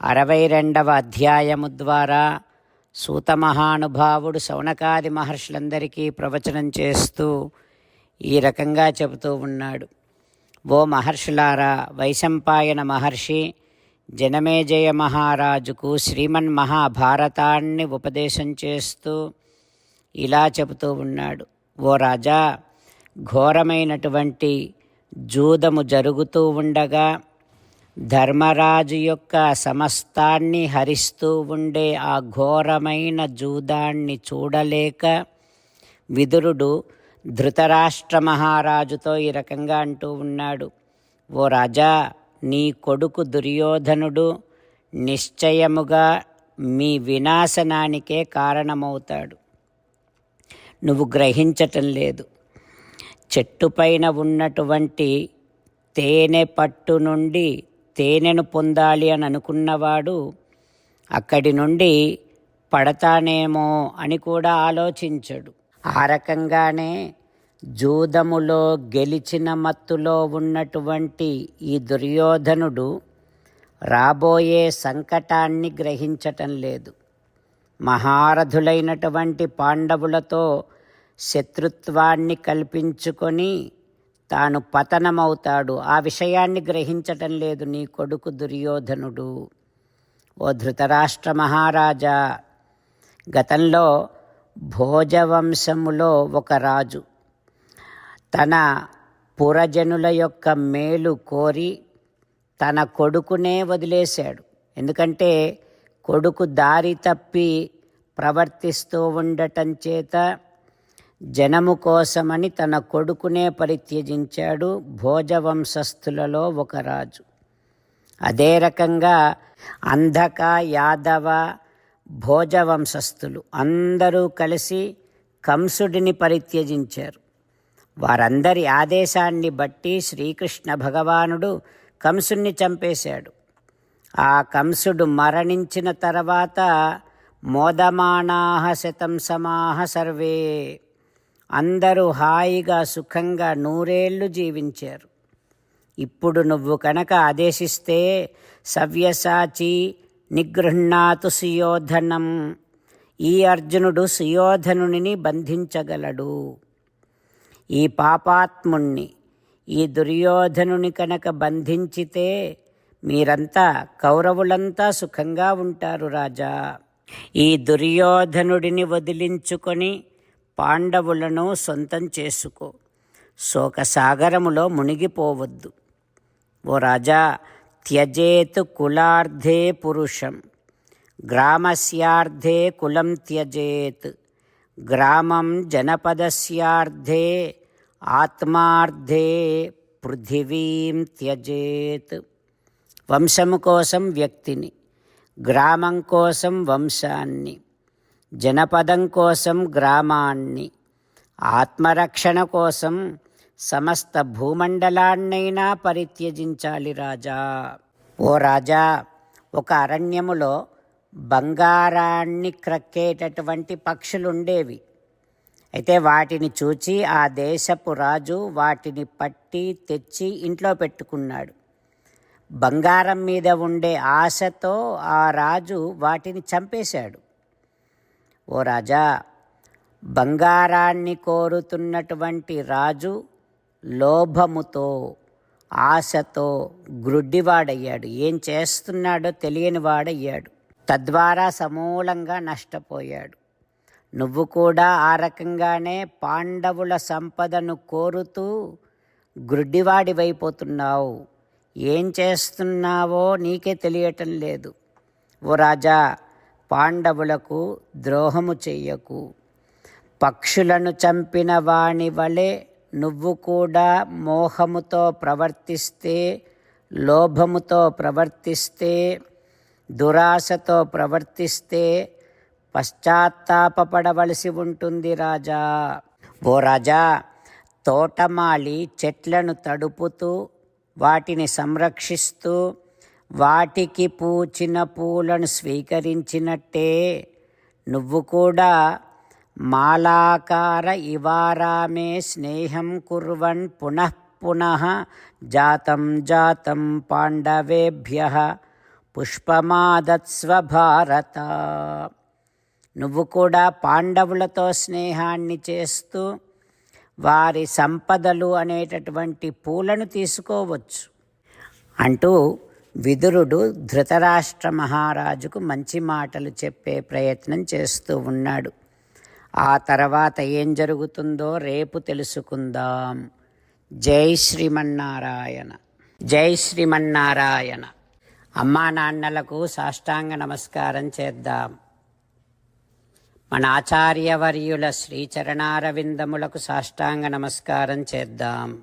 అరవై రెండవ అధ్యాయము ద్వారా సూత మహానుభావుడు శౌనకాది మహర్షులందరికీ ప్రవచనం చేస్తూ ఈ రకంగా చెబుతూ ఉన్నాడు. ఓ మహర్షులారా వైశంపాయన మహర్షి జనమేజయ మహారాజుకు శ్రీమన్ మహాభారతాన్ని ఉపదేశం చేస్తూ ఇలా చెబుతూ ఉన్నాడు. ఓ రాజా ఘోరమైనటువంటి జూదము జరుగుతూ ఉండగా ధర్మరాజు యొక్క సమస్తాన్ని హరిస్తూ ఉండే ఆ ఘోరమైన జూదాన్ని చూడలేక విదురుడు ధృతరాష్ట్ర మహారాజుతో ఈ రకంగా అంటూ ఉన్నాడు. ఓ రాజా నీ కొడుకు దుర్యోధనుడు నిశ్చయముగా మీ వినాశనానికే కారణమవుతాడు. నువ్వు గ్రహించటం లేదు. చెట్టుపైన ఉన్నటువంటి తేనె పట్టు నుండి తేనెను పొందాలి అని అనుకున్నవాడు అక్కడి నుండి పడతానేమో అని కూడా ఆలోచించడు. ఆ రకంగానే జూదములో గెలిచిన మత్తులో ఉన్నటువంటి ఈ దుర్యోధనుడు రాబోయే సంకటాన్ని గ్రహించటం లేదు. మహారథులైనటువంటి పాండవులతో శత్రుత్వాన్ని కల్పించుకొని తాను పతనమవుతాడు. ఆ విషయాన్ని గ్రహించటం లేదు నీ కొడుకు దుర్యోధనుడు. ఓ ధృతరాష్ట్ర మహారాజా గతంలో భోజవంశములో ఒక రాజు తన పురజనుల యొక్క మేలు కోరి తన కొడుకునే వదిలేశాడు. ఎందుకంటే కొడుకు దారి తప్పి ప్రవర్తిస్తూ ఉండటం చేత జనము కోసమని తన కొడుకునే పరిత్యజించాడు భోజవంశస్థులలో ఒక రాజు. అదే రకంగా అంధక యాదవ భోజవంశస్థులు అందరూ కలిసి కంసుడిని పరిత్యజించారు. వారందరి ఆదేశాన్ని బట్టి శ్రీకృష్ణ భగవానుడు కంసుణ్ణి చంపేశాడు. ఆ కంసుడు మరణించిన తర్వాత మోదమానాహ శతం సమాహ సర్వే. అందరూ హాయిగా సుఖంగా నూరేళ్ళు జీవించారు. ఇప్పుడు నువ్వు కనుక ఆదేశిస్తే సవ్యసాచి నిగృహ్ణాతు సుయోధనం. ఈ అర్జునుడు సుయోధనుని బంధించగలడు. ఈ పాపాత్ముణ్ణి ఈ దుర్యోధనుని కనుక బంధించితే మీరంతా కౌరవులంతా సుఖంగా ఉంటారు రాజా. ఈ దుర్యోధనుడిని వదిలించుకొని పాండవులను సొంతం చేసుకో. శోకసాగరములో మునిగిపోవద్దు. ఓ రాజా త్యజేత్ కులార్ధే పురుషం. గ్రామస్యార్ధే కులం త్యజేత్. గ్రామం జనపదస్యార్ధే ఆత్మార్థే పృథివీం త్యజేత్. వంశము కోసం వ్యక్తిని గ్రామం కోసం వంశాన్ని. జనపదం కోసం గ్రామాన్ని ఆత్మరక్షణ కోసం సమస్త భూమండలాన్నైనా పరిత్యజించాలి రాజా. ఓ రాజా ఒక అరణ్యములో బంగారాన్ని క్రక్కేటటువంటి పక్షులుండేవి. అయితే వాటిని చూచి ఆ దేశపు రాజు వాటిని పట్టి తెచ్చి ఇంట్లో పెట్టుకున్నాడు. బంగారం మీద ఉండే ఆశతో ఆ రాజు వాటిని చంపేశాడు. ఓ రాజా బంగారాన్ని కోరుతున్నటువంటి రాజు లోభముతో ఆశతో గ్రుడ్డివాడయ్యాడు. ఏం చేస్తున్నాడో తెలియని వాడయ్యాడు. తద్వారా సమూలంగా నష్టపోయాడు. నువ్వు కూడా ఆ రకంగానే పాండవుల సంపదను కోరుతూ గ్రుడ్డివాడివైపోతున్నావు. ఏం చేస్తున్నావో నీకే తెలియటం లేదు. ఓ రాజా పాండవులకు ద్రోహము చెయ్యకు. పక్షులను చంపిన వాణి వలె నువ్వు కూడా మోహముతో ప్రవర్తిస్తే లోభముతో ప్రవర్తిస్తే దురాశతో ప్రవర్తిస్తే పశ్చాత్తాపపడవలసి ఉంటుంది రాజా. ఓ రాజా తోటమాలి చెట్లను తడుపుతూ వాటిని సంరక్షిస్తూ వాటికి పూచిన పూలను స్వీకరించినట్టే నువ్వు కూడా మాలాకార ఇవారామే స్నేహం కుర్వన్ పునః పునః జాతం జాతం పాండవేభ్య పుష్పమాదత్స్వ భారత నువ్వు కూడా పాండవులతో స్నేహాన్ని చేస్తూ వారి సంపదలు అనేటటువంటి పూలను తీసుకోవచ్చు. అంటూ విదురుడు ధృతరాష్ట్ర మహారాజుకు మంచి మాటలు చెప్పే ప్రయత్నం చేస్తూ ఉన్నాడు. ఆ తర్వాత ఏం జరుగుతుందో రేపు తెలుసుకుందాం. జై శ్రీమన్నారాయణ. జై శ్రీమన్నారాయణ. అమ్మా నాన్నలకు సాష్టాంగ నమస్కారం చేద్దాం. మన ఆచార్యవర్యుల శ్రీచరణారవిందములకు సాష్టాంగ నమస్కారం చేద్దాం.